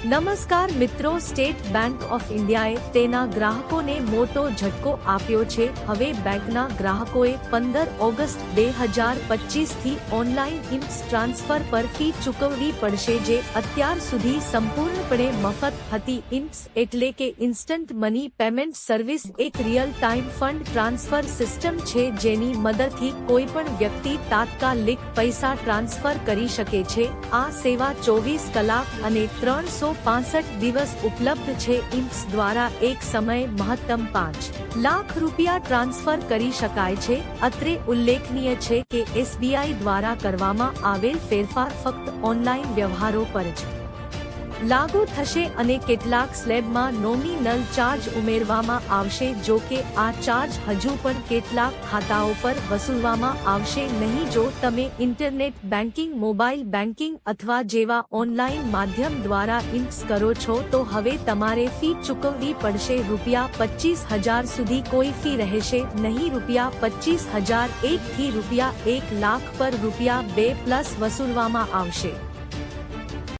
નમસ્કાર મિત્રો, state bank of ઇન્ડિયાએ તેના ગ્રાહકોને મોટો ઝટકો આપ્યો છે. હવે બેંકના ગ્રાહકોએ પંદર ઓગસ્ટ બે હજાર પચીસથી ઓનલાઈન ઇન્સ ટ્રાન્સફર પર ફી ચૂકવવી પડશે, જે અત્યાર સુધી સંપૂર્ણપણે મફત હતી. ઇન્સ એટલે કે ઇન્સ્ટન્ટ મની પેમેન્ટ સર્વિસ એક real time fund transfer system છે, જેની મદદથી કોઈ પણ વ્યક્તિ તાત્કાલિક પૈસા ટ્રાન્સફર કરી શકે છે. આ સેવા ચોવીસ કલાક અને ત્રણસો પાસઠ દિવસ ઉપલબ્ધ છે ઇમ્સ દ્વારા એક સમયે મહત્તમ પાંચ લાખ રૂપિયા ટ્રાન્સફર કરી શકાય છે. અત્રે ઉલ્લેખનીય છે કે એસબીઆઈ દ્વારા કરવામાં આવેલ ફેરફાર ફક્ત ઓનલાઈન વ્યવહારો પર જ લાગુ થશે અને કેટલાક સ્લેબમાં નોમિનલ ચાર્જ ઉમેરવામાં આવશે જો કે આ ચાર્જ હજુ પણ કેટલાક ખાતાઓ પર વસૂલવામાં આવશે નહીં જો તમે ઇન્ટરનેટ બેન્કિંગ મોબાઈલ બેન્કિંગ અથવા જેવા ઓનલાઈન માધ્યમ દ્વારા ઇન્ક્સ કરો છો તો હવે તમારે ફી ચૂકવવી પડશે. રૂપિયા પચીસ હજાર સુધી કોઈ ફી રહેશે નહીં. રૂપિયા પચીસ હજાર એક થી રૂપિયા એક લાખ પર રૂપિયા બે પ્લસ વસૂલવામાં આવશે.